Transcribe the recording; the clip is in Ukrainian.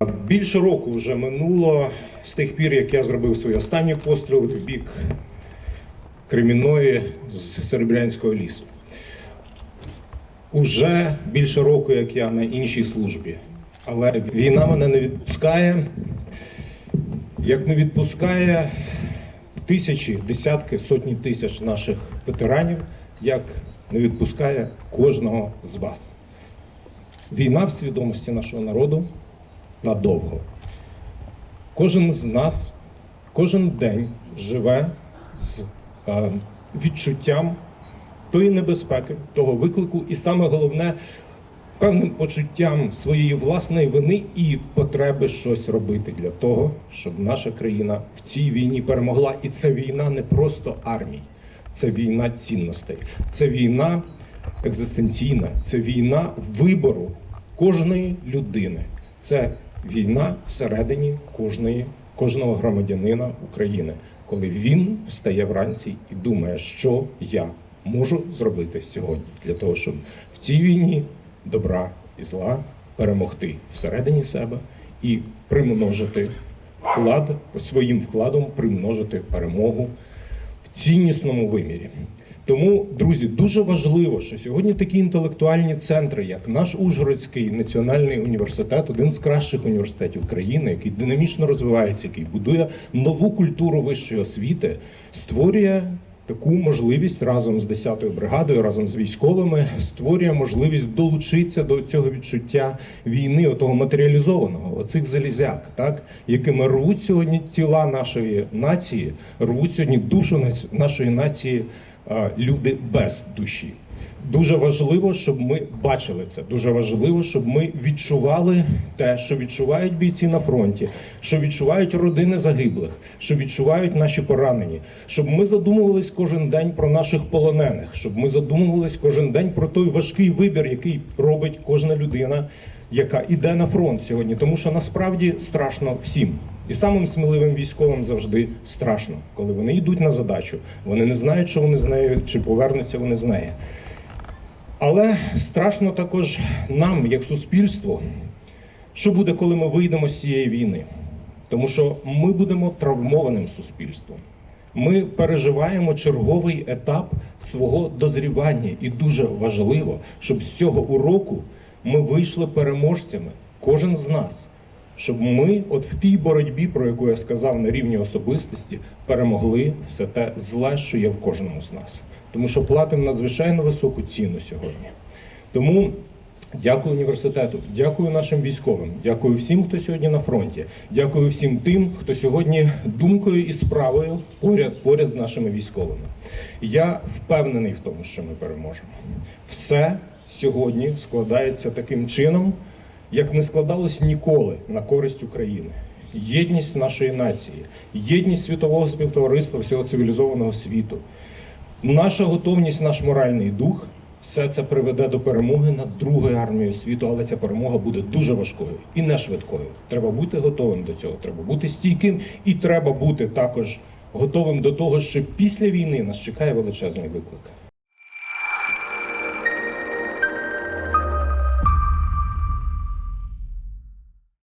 Більше року вже минуло з тих пір, як я зробив свій останній постріл в бік Кремінної з Серебрянського лісу. Уже більше року, як я на іншій службі. Але війна мене не відпускає, як не відпускає тисячі, десятки, сотні тисяч наших ветеранів, як не відпускає кожного з вас. Війна в свідомості нашого народу надовго. Кожен з нас кожен день живе з е, відчуттям тої небезпеки, того виклику, і саме головне певним почуттям своєї власної вини і потреби щось робити для того, щоб наша країна в цій війні перемогла. І це війна не просто армій, це війна цінностей, це війна екзистенційна, це війна вибору кожної людини. Це війна всередині кожної, кожного громадянина України, коли він встає вранці і думає, що я можу зробити сьогодні для того, щоб в цій війні добра і зла перемогти всередині себе і примножити вклад своїм вкладом примножити перемогу в ціннісному вимірі. Тому, друзі, дуже важливо, що сьогодні такі інтелектуальні центри, як наш Ужгородський національний університет, один з кращих університетів країни, який динамічно розвивається, який будує нову культуру вищої освіти, створює таку можливість разом з 10-ю бригадою, разом з військовими, створює можливість долучитися до цього відчуття війни, отого матеріалізованого, оцих залізяк, так якими рвуть сьогодні тіла нашої нації, рвуть сьогодні душу нашої нації люди без душі. Дуже важливо, щоб ми бачили це. Дуже важливо, щоб ми відчували те, що відчувають бійці на фронті, що відчувають родини загиблих, що відчувають наші поранені, щоб ми задумувались кожен день про наших полонених, щоб ми задумувались кожен день про той важкий вибір, який робить кожна людина, яка іде на фронт сьогодні. Тому що насправді страшно всім. І самим сміливим військовим завжди страшно, коли вони йдуть на задачу. Вони не знають, що вони з нею, чи повернуться вони з неї. Але страшно також нам, як суспільству, що буде, коли ми вийдемо з цієї війни. Тому що ми будемо травмованим суспільством. Ми переживаємо черговий етап свого дозрівання, і дуже важливо, щоб з цього уроку ми вийшли переможцями, кожен з нас, щоб ми, от в тій боротьбі, про яку я сказав на рівні особистості, перемогли все те зле, що є в кожному з нас. Тому що платимо надзвичайно високу ціну сьогодні. Тому дякую університету, дякую нашим військовим, дякую всім, хто сьогодні на фронті. Дякую всім тим, хто сьогодні думкою і справою поряд, поряд з нашими військовими. Я впевнений в тому, що ми переможемо. Все сьогодні складається таким чином, як не складалось ніколи на користь України. Єдність нашої нації, єдність світового співтовариства всього цивілізованого світу. Наша готовність, наш моральний дух, все це приведе до перемоги над другою армією світу, але ця перемога буде дуже важкою і не швидкою. Треба бути готовим до цього, треба бути стійким, і треба бути також готовим до того, що після війни нас чекає величезний виклик.